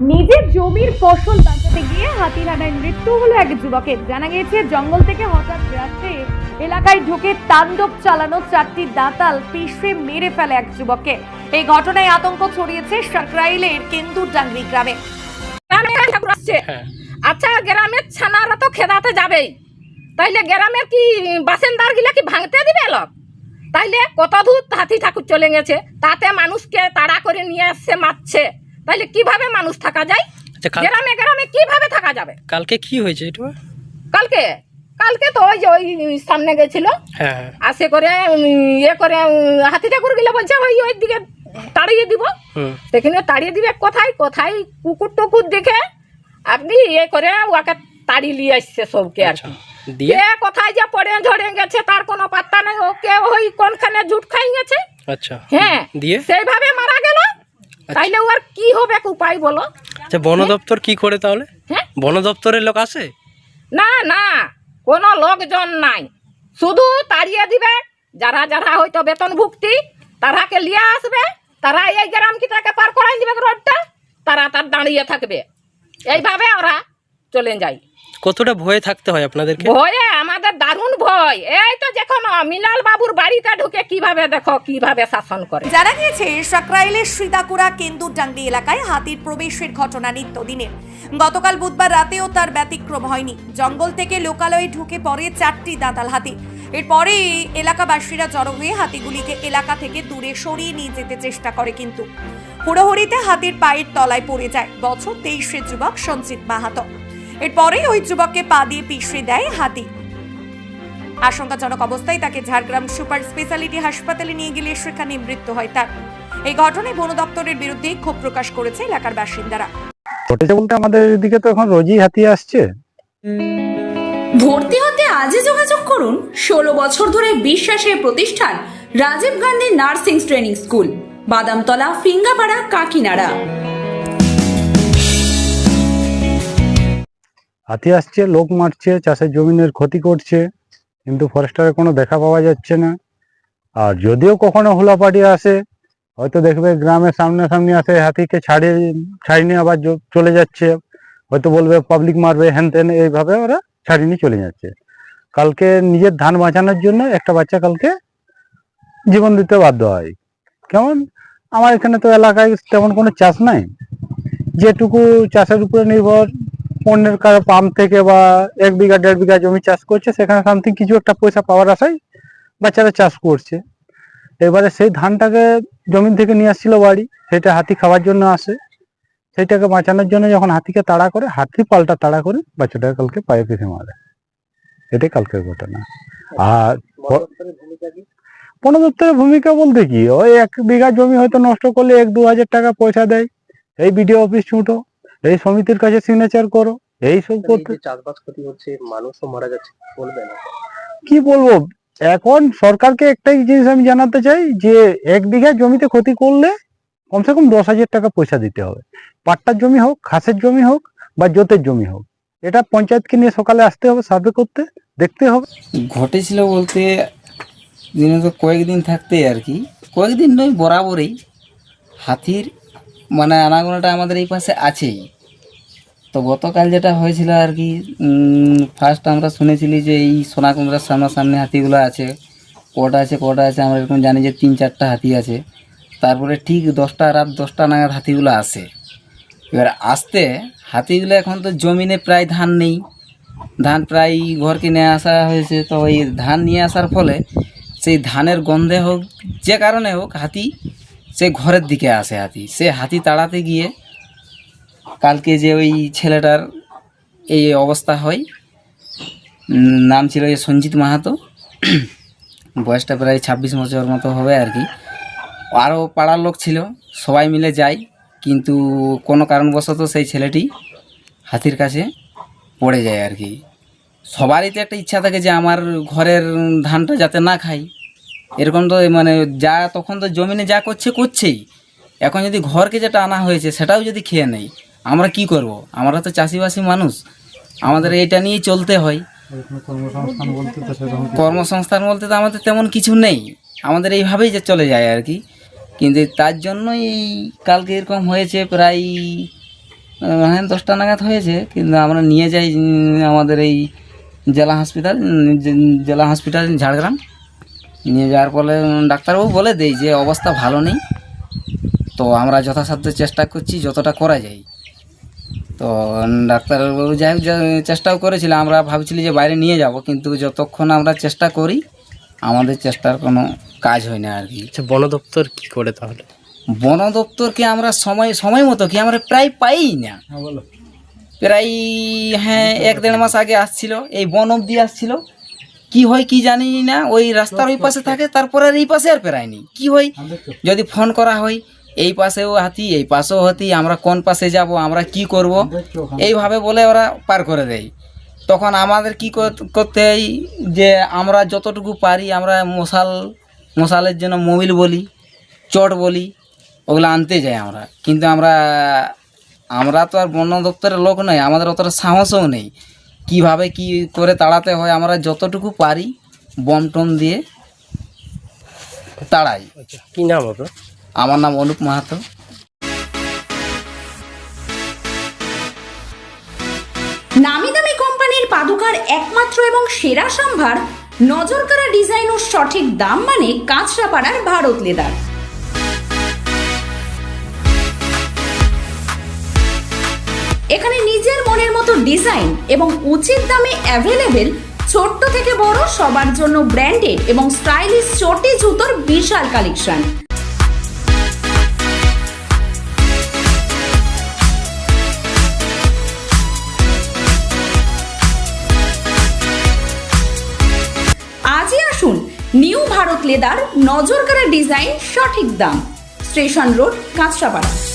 নিজের জমির ফসল বাঁচাতে গিয়ে হাতির হানায় মৃত্যু হলো এক যুবকের। জানা গিয়েছে জঙ্গল থেকে হঠাৎ রাত্রে এলাকায় ঢুকে তাণ্ডব চালানো চারটি দাঁতাল পিষে মেরে ফেলে এক যুবককে। এই ঘটনায় আতঙ্ক ছড়িয়েছে সাকরাইলের কেন্দুর ডাংরি গ্রামে হ্যাঁ। আচ্ছা গ্রামের ছানারা তো খেদাতে যাবেই। তাইলে গ্রামের কি বাসিন্দার গিলা কি ভাঙতে দিবে লোক তাইলে কত দূর হাতি ঠাকুর চলে গেছে তাতে মানুষকে তাড়া করে নিয়ে আসছে মারছে। তাইলে কীভাবে মানুষ থাকা যায়? আচ্ছা গ্রামে গ্রামে কীভাবে থাকা যাবে? কালকে কি হয়েছে এটা কালকে? কালকে তো ওই যে ওই সামনে গেছিল। হ্যাঁ হ্যাঁ। আসে করে ইয়ে করে হাতি ঠাকুর গিলা বলছে ওই ওই দিকে তাড়িয়ে দিব। সেখানে তাড়িয়ে দিবে কোথায়? কোথায়? কুকুর টুকুর দেখে আপনি ইয়ে করে ওকে তাড়িয়ে নিয়ে আসছে সবকে আর আচ্ছা দিয়ে? কোথায় যে পড়ে ঝরে গেছে তার কোনো পাত্তা নেই। ওকে ওই কোনখানে জুট খাই গেছে আচ্ছা হ্যাঁ দিয়ে? সেইভাবে মারা তাইলে ওর কি হবে উপায় বলো? আচ্ছা বন দপ্তর কি করে তাহলে? হ্যাঁ? বন দপ্তরের লোক আসে? না না কোনো লোকজন নাই। শুধু তাড়িয়ে দিবে যারা যারা হয়তো বেতন ভুক্তি তারাকে নিয়ে আসবে তারা এই গ্রাম কিটাকে পার করাই দিবে রোডটা তারা তার দাঁড়িয়ে থাকবে। এইভাবে ওরা চলে যায়। কতটা ভয়ে থাকতে হয় আপনাদেরকে? ভয়ে আমাদের দারুণ ভয়। এই তো যখন মিনাল বাবুর বাড়িতে ঢুকে কীভাবে দেখো কীভাবে শাসন করে। জানা গিয়েছে সাকরাইলের শ্রীদাকুড়া কেন্দুর ডাংরি এলাকায় হাতির প্রবেশের ঘটনা নিত্যদিনের গতকাল বুধবার রাতেও তার ব্যতিক্রম হয়নি। জঙ্গল থেকে লোকালয়ে ঢুকে পড়ে চারটি দাঁতাল হাতি। এরপরে এলাকাবাসীরা জড়ো হয়ে হাতিগুলিকে এলাকা থেকে দূরে সরিয়ে নিয়ে যেতে চেষ্টা করে কিন্তু। হুড়োহুড়িতে হাতির পায়ের তলায় পড়ে যায় বছর তেইশের যুবক সঞ্চিত মাহাতো। এরপরে ওই যুবককে পা দিয়ে পিষে দেয় হাতি। আশঙ্কাজনক অবস্থায় তাকে ঝাড়গ্রাম সুপার স্পেশালিটি হাসপাতালে নিয়ে গেলে সেখানে মৃত্যু হয় তার। এই ঘটনায় বন দপ্তরের বিরুদ্ধে ক্ষোভ প্রকাশ করেছে এলাকার বাসিন্দারা। ঘটেছে বলতে আমাদের এদিকে তো এখন রোজই হাতি আসছে। ভর্তি হতে আজই যোগাযোগ করুন। ষোলো বছর ধরে বিশ্বাসের প্রতিষ্ঠান Rajiv Gandhi nursing training school Badamtala Fingapara Kakinara. হাতি আসছে, লোক মারছে, চাষের জমিনের ক্ষতি করছে, কিন্তু ফরেস্টারের কোনো দেখা পাওয়া যাচ্ছে না। আর যদিও কখনো হুলাপাটি আসে, হয়তো দেখবে গ্রামের সামনে সামনে আসে, হাতিকে ছাড়িয়ে ছাড়িয়ে নিয়ে আবার চলে যাচ্ছে। হয়তো বলবে পাবলিক মারবে হ্যান ত্যান এইভাবে ওরা ছাড়িয়ে নিয়ে চলে যাচ্ছে। কালকে নিজের ধান বাঁচানোর জন্য একটা বাচ্চা কালকে জীবন দিতে বাধ্য হয়। কেমন? আমার এখানে তো এলাকায় তেমন কোনো চাষ নাই। যেটুকু চাষের উপরে নির্ভর অন্যের কারও পাম্প থেকে বা এক বিঘা, দেড় বিঘা জমি চাষ করছে, সেখানে সামথিং কিছু একটা পয়সা পাওয়ার আশায় বাচ্চারা চাষ করছে। এবারে সেই ধানটাকে জমিন থেকে নিয়ে আসছিল বাড়ি, সেটা হাতি খাওয়ার জন্য আসে। সেইটাকে বাঁচানোর জন্য যখন হাতিকে তাড়া করে, হাতি পাল্টা তাড়া করে বাচ্চাটাকে কালকে পায়ে পিঠে মারে। এটাই কালকের ঘটনা। আর বন ভূমিকা বলতে কি? ওই এক বিঘা জমি হয়তো নষ্ট করলে এক দু হাজার টাকা পয়সা দেয়। এই বিডিও অফিস ছুটো। এই সমিতির কাছে সিগনেচার করো। এই সব করতে চাষবাস ক্ষতি হচ্ছে মানুষও মারা যাচ্ছে বলবে না। কি বলব? এখন সরকারকে একটাই জিনিস আমি জানাতে চাই যে এক বিঘা জমিতে ক্ষতি করলে কমসে কম দশ হাজার টাকা পয়সা দিতে হবে। পাট্টার জমি হোক ঘাসের জমি হোক বা জোতের জমি হোক। এটা পঞ্চায়েতকে নিয়ে সকালে আসতে হবে সার্ভে করতে দেখতে হবে। ঘটেছিল বলতে দিনে তো কয়েকদিন থাকতে আর কি। কয়েকদিন নয় বরাবরই হাতির মানে আনাগোনাটা আমাদের এই পাশে আছেই। তো গতকাল যেটা হয়েছিল আর কি ফার্স্ট আমরা শুনেছিলি যে এই সোনাকুমড়ার সামনাসামনি হাতিগুলো আছে, কটা আছে কটা আছে, আমরা এরকম জানি যে তিন, চারটা হাতি আছে। তারপরে ঠিক দশটা, রাত দশটা নাগাদ হাতিগুলো আসে। এবার আসতে হাতিগুলো এখন তো জমিনে প্রায় ধান নেই। ধান প্রায় ঘরকে নিয়ে আসা হয়েছে। তো ওই ধান নিয়ে আসার ফলে সেই ধানের গন্ধে হোক, যে কারণে হোক, হাতি সে ঘরের দিকে আসে হাতি। সে হাতি তাড়াতে গিয়ে কালকে যে ওই ছেলেটার এই অবস্থা হয় নাম ছিল যে সঞ্জিত মাহাতো। বয়সটা প্রায় ছাব্বিশ বছর মতো হবে আর কি। আরও পাড়ার লোক ছিল, সবাই মিলে যায়, কিন্তু কোনো কারণবশত সেই ছেলেটি হাতির কাছে পড়ে যায় আর কি। সবারই তো একটা ইচ্ছা থাকে যে আমার ঘরের ধানটা যাতে না খাই এরকম তো মানে যা তখন তো জমিনে যা করছে, করছেই। এখন যদি ঘরকে যেটা আনা হয়েছে, সেটাও যদি খেয়ে নেই, আমরা কি করব? আমরা তো চাষিবাসী মানুষ। আমাদের এটা নিয়েই চলতে হয়। কর্মসংস্থান বলতে তো আমাদের তেমন কিছু নেই। আমাদের এইভাবেই যে চলে যায় আর কি। কিন্তু তার জন্যই এই কালকে এরকম হয়েছে, প্রায় হ্যাঁ দশটা নাগাদ হয়েছে। কিন্তু আমরা নিয়ে যাই আমাদের এই জেলা হসপিটাল জেলা হসপিটাল ঝাড়গ্রাম। নিয়ে যাওয়ার ফলে ডাক্তারবাবু বলে দেয় যে অবস্থা ভালো নেই। তো আমরা যথাসাধ্য চেষ্টা করছি যতটা করা যায়। তো ডাক্তারবাবু যাই হোক চেষ্টাও করেছিল। আমরা ভাবছিলি যে বাইরে নিয়ে যাব কিন্তু যতক্ষণ আমরা চেষ্টা করি আমাদের চেষ্টার কোনো কাজ হয় না আর কি। আচ্ছা বন দপ্তর কী করে তাহলে? বন দপ্তরকে আমরা সময় সময় মতো কি আমরা প্রায় পাই না। প্রায় হ্যাঁ এক দেড় মাস আগে আসছিল এই বন অব্দি আসছিল। কি হয় কি জানি না, ওই রাস্তার ওই পাশে থাকে, তারপরে আর এই পাশে আর পেরায়নি কি হয়? যদি ফোন করা হয়, এই পাশেও হাতি, এই পাশেও হাতি, আমরা কোন পাশে যাব, আমরা কি করব? এইভাবে বলে ওরা পার করে দেয়। তখন আমাদের কি করতে হয় যে, আমরা যতটুকু পারি, আমরা মশাল, মশালের জন্য মোবিল বলি, চট বলি, ওগুলো আনতে যাই আমরা। কিন্তু আমরা আমরা তো আর বন দপ্তরের লোক নয়, আমাদের অতটা সাহসও নেই। কীভাবে কি করে তাড়াতে হয় আমরা যতটুকু পারি বম টম দিয়ে তাড়াই। আচ্ছা কি নাম আপনার? আমার নাম অনুপ মাহাতো। নামি দামি কোম্পানির পাদুকার একমাত্র এবং সেরা সম্ভার নজরকাড়া ডিজাইন ও সঠিক দাম মানে কাঁচরাপাড়ার ভারত লেদার। এখানে নিজের মনের মতো ডিজাইন এবং উচিত দামে অ্যাভেলেবেল ছোট্ট থেকে বড় সবার জন্য ব্র্যান্ডেড এবং স্টাইলিশ চটি জুতোর বিশাল কালেকশন আজই আসুন নিউ ভারত লেদার নজর নজরকাড়া ডিজাইন সঠিক দাম। Station road, Kanchrapara.